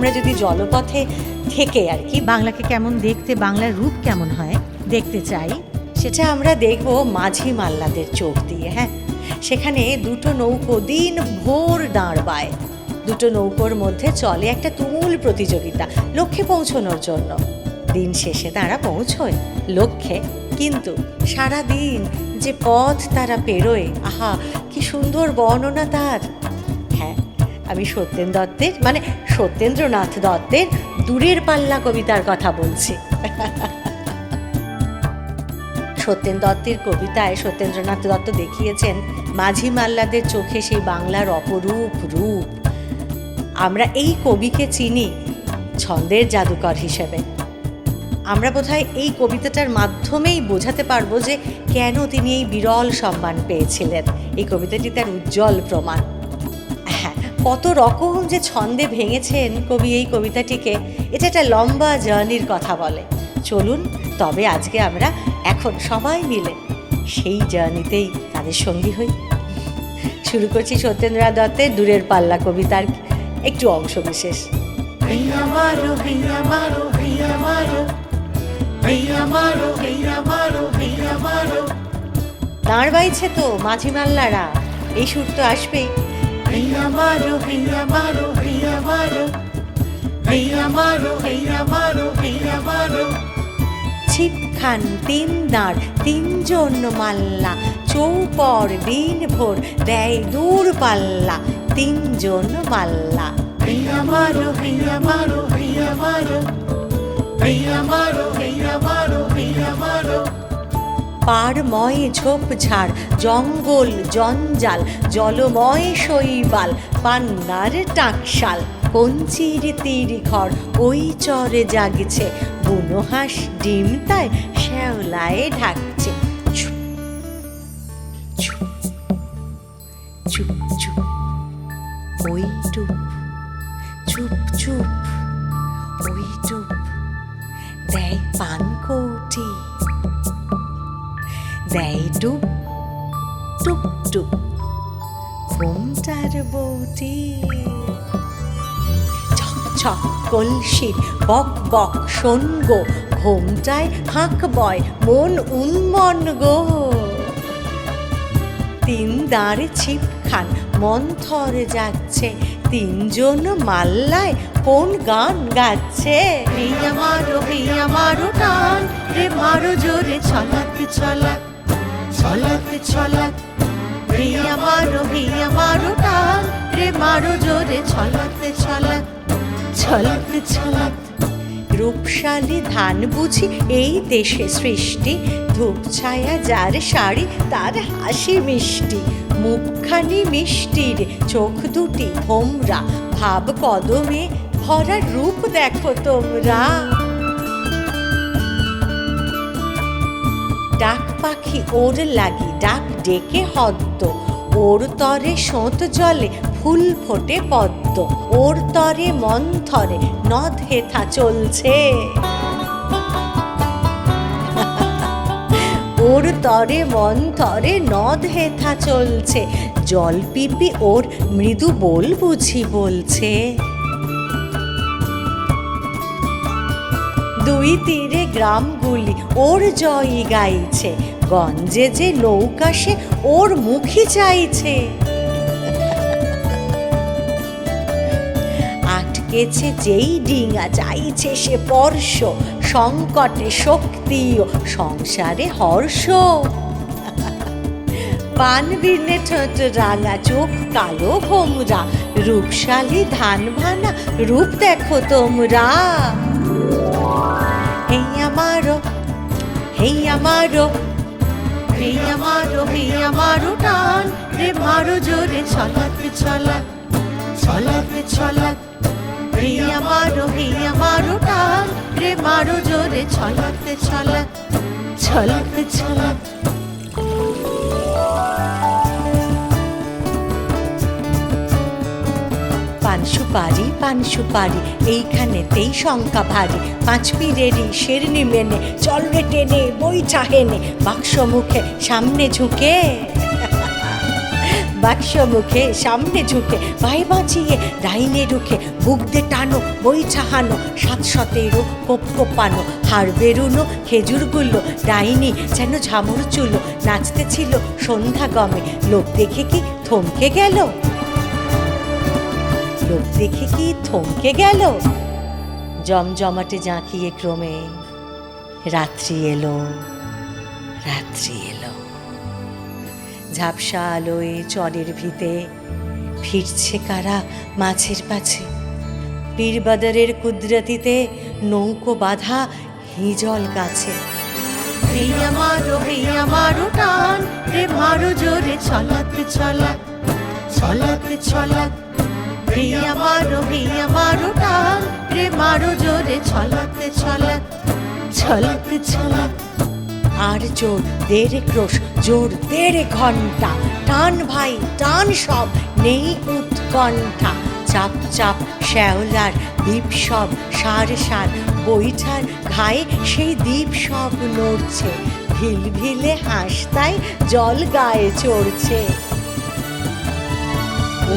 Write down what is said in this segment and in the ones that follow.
আমরা যদি জলপথে থেকে আর কি বাংলাকে কেমন দেখতে, বাংলার রূপ কেমন হয় দেখতে চাই, সেটা আমরা দেখব মাঝি মাল্লাদের চোখ দিয়ে হ্যাঁ? সেখানে দুটো নৌকো দিন ভোর দাঁড়বায়। দুটো নৌকোর মধ্যে চলে একটা তুমুল প্রতিযোগিতা, লক্ষ্যে পৌঁছনোর জন্য। দিন শেষে তারা পৌঁছয় লক্ষ্যে। কিন্তু সারা দিন যে পথ তারা পেরোয়, আহা, কি সুন্দর বর্ণনা তার। হ্যাঁ আমি সত্যেন দত্তের মানে সত্যেন্দ্রনাথ দত্তের দূরের পাল্লা কবিতার কথা বলছি। সত্যেন দত্তের কবিতায় সত্যেন্দ্রনাথ দত্ত দেখিয়েছেন, মাঝি মাল্লাদের চোখে সেই বাংলার অপরূপ রূপ। আমরা এই কবিকে চিনি ছন্দের জাদুকর হিসেবে। আমরা বোধহয় এই কবিতাটার মাধ্যমেই বোঝাতে পারব যে কেন তিনি এই বিরল সম্মান পেয়েছিলেন। এই কবিতাটি তার উজ্জ্বল প্রমাণ। কত রকম যে ছন্দে ভেঙেছেন কবি এই কবিতাটিকে। এটা একটা লম্বা জার্নির কথা বলে। চলুন তবে আজকে আমরা এখন সবাই মিলে সেই জার্নিতেই তাদের সঙ্গী হই। শুরু করছি সত্যেন্দ্রনাথ দত্তের দূরের পাল্লা কবিতার একটু অংশ বিশেষ. দাঁড় বাইছে তো মাঝিমাল্লারা। এই সুর তো আসবেই। খান তিন দাঁড় তিনজন মাল্লা চৌপর দিন ভোর দেয় দূর পাল্লা তিনজন মাল্লা হইয়া মারো হইয়া মারো হইয়া মারো হইয়া মারো হইয়া মারো হইয়া মারো পাড়ময় ঝোপঝাড় জঙ্গল জঞ্জাল জলময় শৈবাল পান্নার টাকশাল কঞ্চির তীর ঘর ওই চরে জাগছে বুনো হাঁস ডিম তাই শ্যাওলায় ঢাকছে চুপ ওই দেয় ডুব টুপ টুপ ঘুমটার বউটি ছক কলসির বক বক শোন গো। ঘুমটায় হাঁক বয় মন উন্মন গো। তিন দাঁড়ে ছিপ খান মন্থরে যাচ্ছে। তিনজন মাল্লায় কোন গান গাচ্ছে? Hey amaro, hey amaro টান রে মারো জোরে ছলাতে ছলাত ছলাতে ছলাত Hey amaro, hey amaro টান রে মারো জোরে ছলাতে ছলাত ছলাতে ছলাত রূপশালী ধান বুঝি এই দেশে সৃষ্টি। ধূপ ছায়া যার শাড়ি তার হাসি মিষ্টি। মুখখানি মিষ্টির চোখ দুটি ভোমরা ভাব কদমে ভরা রূপ দেখো তোমরা। ডাক পাখি ওর লাগি, ডাক ডেকে হদ্দ। ওর তরে সোঁত জলে ফুল ফোটে পদ্ম। ওর তরে মন্থরে নদ হেথা চলছে। ওর তরে মন্থরে নদ হেথা চলছে। জল পিপি ওর মৃদু বল বুঝি বলছে। দুই তীরে গ্রামগুলি ওর জয়ই গাইছে। গঞ্জে যে নৌকা সে ওর মুখই চাইছে। আটকেছে যেই ডিঙা, চাইছে সে পর্শ সংকটে শক্তি ও সংসারে হর্ষ। পান বিনে ঠোঁট রাঙা, চোখ কালো ভোমরা রূপশালী ধান ভানা রূপ দেখো তোমরা। হেই আমারো Hey amaro, hey amaro টান। রে মারো জোরে ছলাতে ছলাত ছলাতে ছলাক। Hey amaro, hey amaro টান। রে মারো জোরে ছলাতে ছলাক ছলাতে ছলাত পান সুপারি পান সুপারি এইখানেতেই শঙ্কা ভারী। পাঁচ পিরেরই শেরনি মেনে চল রে টেনে, বই চাহেনে, বাক্স মুখে সামনে ঝুঁকে। বাক্স মুখে সামনে ঝুঁকে, ভাই বাঁচিয়ে ডাইনে রুখে বুক দে টানো, বই চাহানো, সাত সতেরো কোপ কোপানো, হাড় বেরুনো, খেজুরগুলো, ডাইনি যেন ঝামর চুলো, নাচতে ছিল সন্ধ্যা গমে লোক দেখে কি থমকে গেল? লোক দেখে কি থমকে গেল? জমজমাটে জাঁকিয়ে ক্রমে রাত্রি এলো রাত্রি এলো। ঝাপসা আলোয় চরের ভিতে ফিরছে কারা মাছের পাছে? পীরবাদারের কুদরতিতে নৌকো বাঁধা হিজল গাছে। হেইয়া মারো মারো টান রে মারো জোরে ছলাতে ছলাক ছলাতে ছলাক। মারো হেইয়া মারো রে মারো জোরে ছলাতে ছলাতে আর জোর দেড় ক্রোশ, জোর দেড় ঘণ্টা। টান ভাই, টান সব, নেই উৎকণ্ঠা। চাপ চাপ, শ্যাওলার দ্বীপ সব, সার সার। বৈঠার ঘায়ে সেই দ্বীপ সব নড়ছে। ভিল, ভিলে হাসতায় জল গায়ে চড়ছে।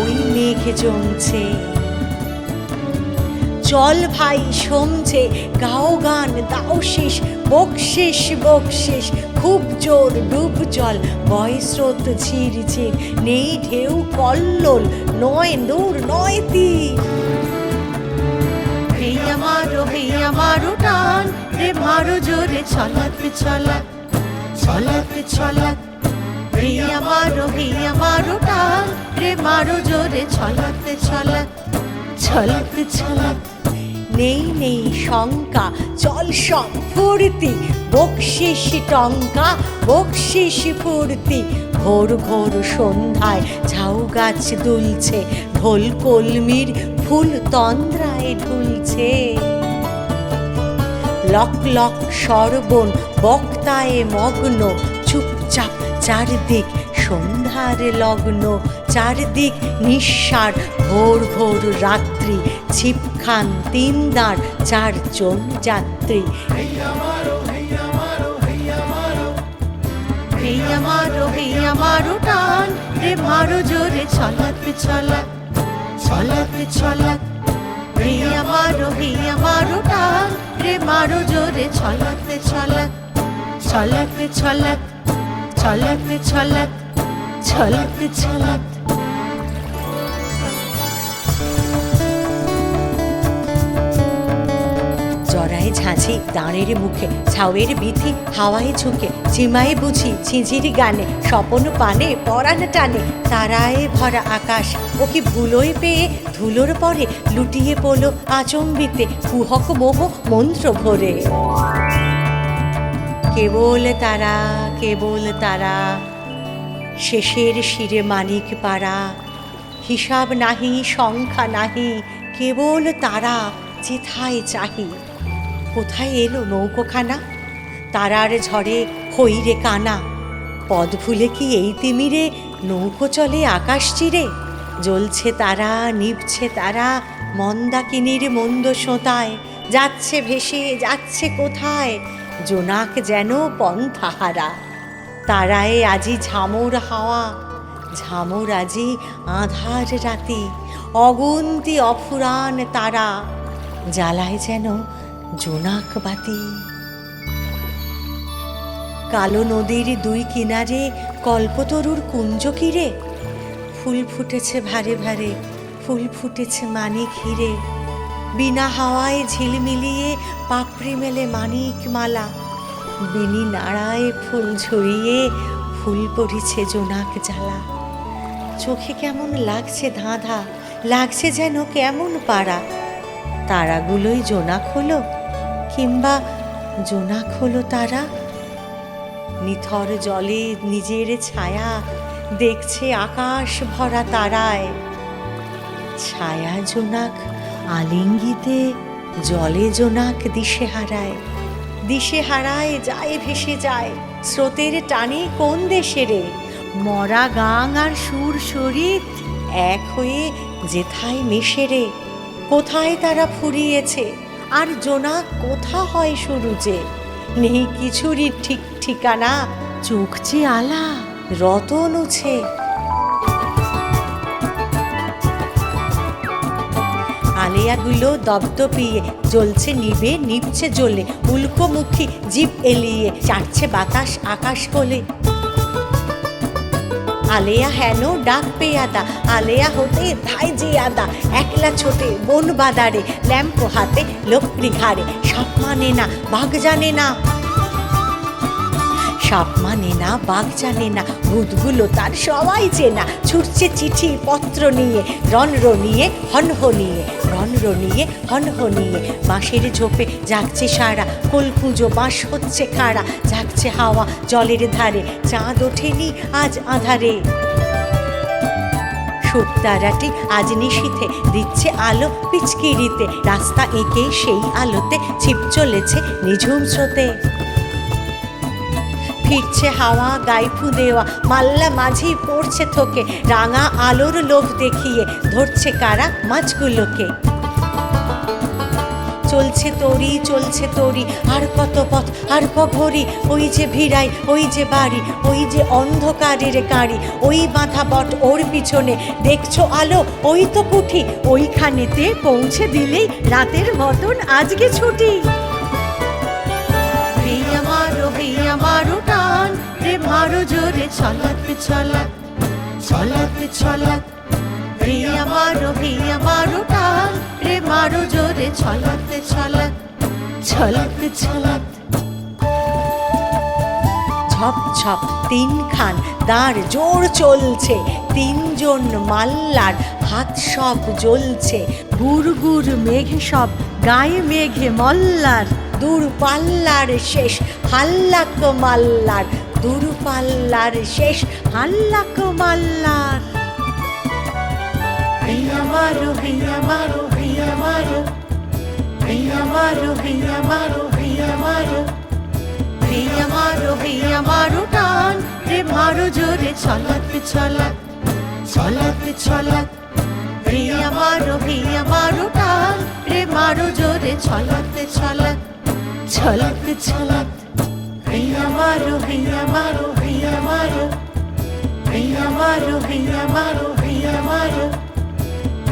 ওই মেঘ জমছে। চল ভাই, সমছে, গাও গান, দাও শেষ বকশিস বকশিস খুব জোর ডুব জল, বয় স্রোত নেই ঢেউ কল্লোল, নয় দূর নয় তীর। হেইয়া মারো হেইয়া মারো টান রে মারো জোরে ছলাতে ছলাক ছলাতে ছলাক। মারো মারো রে মারো জোরে ছলাতে ছলাক ছলাতে ছলাক। নেই নেই শঙ্কা, চল সব ফুর্তি বকশিস টঙ্কা, বকশিস ফুর্তি। ঘোর ঘোর সন্ধ্যায় ঝাউ গাছ দুলছে, ঢোল, কলমির ফুল তন্দ্রায় ঢুলছে। লক লক, সর্বণ, বক্তায় মগ্ন, চুপচাপ চারদিক সন্ধ্যার লগ্ন, চারদিক নিঃসার, ভোর ঘোর রাত্রি, ছিপখান তিন দাঁড় চারজন যাত্রী। মারো টান। রে মারো জোরে ছলাতে ছলাক ছলাক রে মারো জোরে ছলাক ছলাক। ছলাতে ছলাক ছলাতে ছলাক। জরায় ঝাঁঝি দাঁড়ের মুখে, ছাউয়ের বিথি হাওয়ায় ঝুঁকে। চিমায় বুঝি ঝিঝির গানে, স্বপন পানে, পরাণ টানে। তারায় ভরা আকাশ ও কি ভুলোই পেয়ে ধুলোর পরে লুটিয়ে পড়ল আচম্বিতে কুহক মোহ মন্ত্র ভরে। কেবল তারা কেবল তারা। শেষের শিরে মানিক পাড়া হিসাব নাহি, সংখ্যা নাহি, কেবল তারা যেথায় চাহি। কোথায় এলো নৌকোখানা? তারার ঝড়ে হইরে কানা। পদ ভুলে কি এই তিমিরে নৌকো চলে আকাশ চিরে? জ্বলছে তারা, নিভছে তারা, মন্দাকিনীর মন্দ সোঁতায়। যাচ্ছে ভেসে, যাচ্ছে কোথায়? জোনাক যেন পন্থাহারা। তারায় আজি ঝামর হাওয়া, ঝামর আজি আধার রাতি, অগুন্তি অফুরান তারা, জ্বালায় যেন জোনাক বাতি। কালো নদীর দুই কিনারে কল্পতরুর কুঞ্জ কিরে ফুল ফুটেছে ভারে ভারে, ফুল ফুটেছে মানিক হিরে বিনা হাওয়ায় ঝিলমিলিয়ে পাপড়ি মেলে মানিক মালা বিনি নাড়ায় ফুল ঝরিয়ে, ফুল পড়েছে জোনাক জ্বালা। চোখে কেমন লাগছে ধাঁধা, লাগছে যেন কেমন পাড়া। তারাগুলোই জোনাক হলো কিংবা জোনাক হলো তারা? নিথর জলে নিজের ছায়া দেখছে আকাশ ভরা তারায়। ছায়া জোনাক, আলিঙ্গিতে জলে জোনাক দিশে হারায় দিশে হারায়, যায় ভেসে যায়। স্রোতের টানে কোন দেশে রে? মরা গাং আর সুর শরীর এক হয়ে যেথায় মিশে রে। কোথায় তারা ফুরিয়েছে? আর জোনাক কোথা হয় যে? নেই কিছুরই ঠিক ঠিকানা, চোখ যে আলা, রতন উছে। আলেয়াগুলো দপদপিয়ে, জ্বলছে নিবে নিপছে জ্বলে, উল্কোমুখী জীব এলিয়ে, চাটছে বাতাস আকাশ কোলে। আলেয়া হেন ডাক পেয়াদা, আলেয়া হতে ধাই আদা, একলা ছোটে বন বাদারে ল্যাম্প হাতে লক্ষ্মী ঘাড়ে সাপ মানে না, বাঘ জানে না। সাপ মানে না, বাঘ জানে না, ভূতগুলো তার সবাই চেনা। ছুটছে চিঠি, পত্র নিয়ে রনর নিয়ে, হনহ নিয়ে রনর নিয়ে, হনহ নিয়ে। বাঁশের ঝোপে জাগছে সারা, কোলকুজো বাঁশ হচ্ছে খাড়া জাগছে হাওয়া জলের ধারে, চাঁদ ওঠেনি আজ আধারে। শুকতারাটি আজ নিশীথে, দিচ্ছে আলো পিচকিরিতে। রাস্তা এঁকে সেই আলোতে ছিপ চলেছে নিঝুম স্রোতে। ফিরছে হাওয়া, গাইফু দেওয়া, মাল্লা মাঝি পড়ছে থোকে, রাঙা আলোর লোভ দেখিয়ে ধরছে কারা মাছগুলোকে। চলছে তরি চলছে তরি, আর কত পথ, আর ক ঘড়ি ওই যে ভিড়াই, ওই যে বাড়ি, ওই যে অন্ধকারের গাড়ি, ওই বাঁধা বট ওর পিছনে, দেখছ আলো, ওই তো কুঠি ওইখানেতে পৌঁছে দিলেই রাতের মতন আজকে ছুটি। জোরে ছলাক ছলাক ছলাক ছলাক। প্রিয়া মারো প্রিয়া মারো টান রে মারো জোরে ছলাক ছলাক ছলাক ছলাক। ঝপ ঝপ, তিনখান দাঁড় জোর চলছে। তিনজন মাল্লার হাত সব জ্বলছে। গুড় মেঘ সব, গায়ে মেঘে মল্লার। দূর পাল্লার শেষ হাল্লাক মাল্লার দূর পাল্লার শেষ হাল্লাক মাল্লার। প্রিয়া মারো প্রিয়া মারো প্রিয়া মারো। প্রিয়া মারো প্রিয়া মারো প্রিয়া মারো। প্রিয়া মারো প্রিয়া মারো টান। রে মারো জোরে ছলাক ছলাক ছলাক ছলাক। প্রিয়া মারো প্রিয়া মারো টান। রে মারো জোরে ছলাক ছলাক ছলাক ছলাক। Hey Amaro, hey Amaro, hey Amaro. Hey Amaro, hey Amaro, hey Amaro.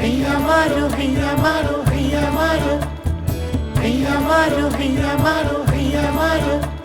Hey Amaro, hey Amaro, hey Amaro. Hey Amaro, Amaro, Amaro.